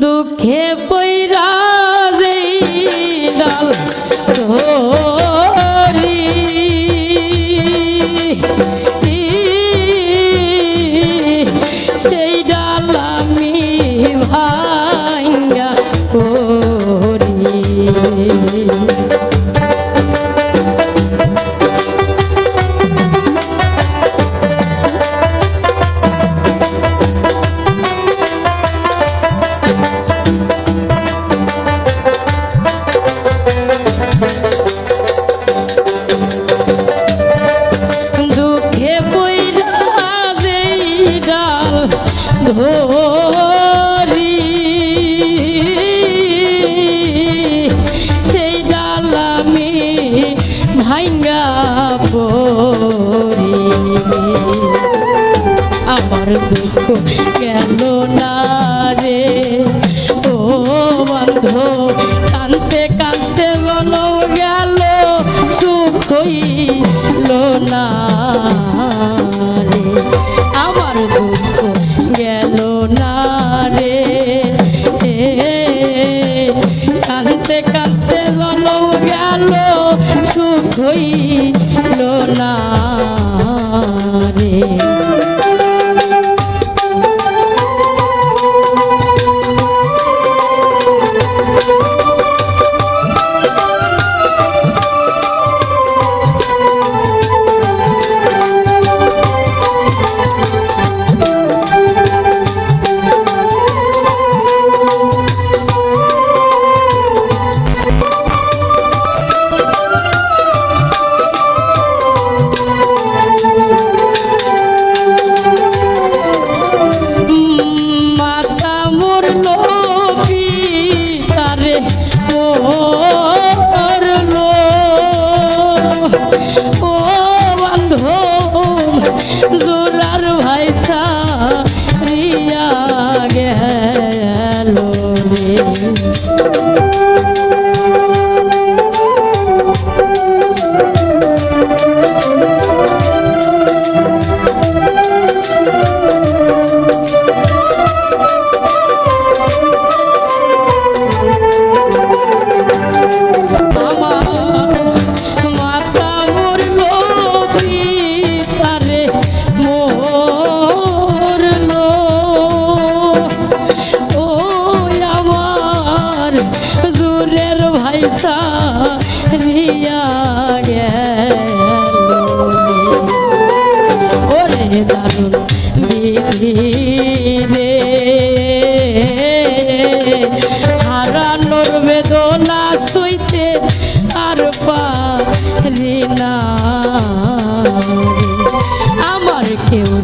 দুঃখে পৈরা ধরি। সেই ডাল আমি ভাঙ্গা পড়ি। আমার দুঃখ গেল না রে? ও বন্ধ কানতে কানতে বলো গেল, সুখ হইল না। you.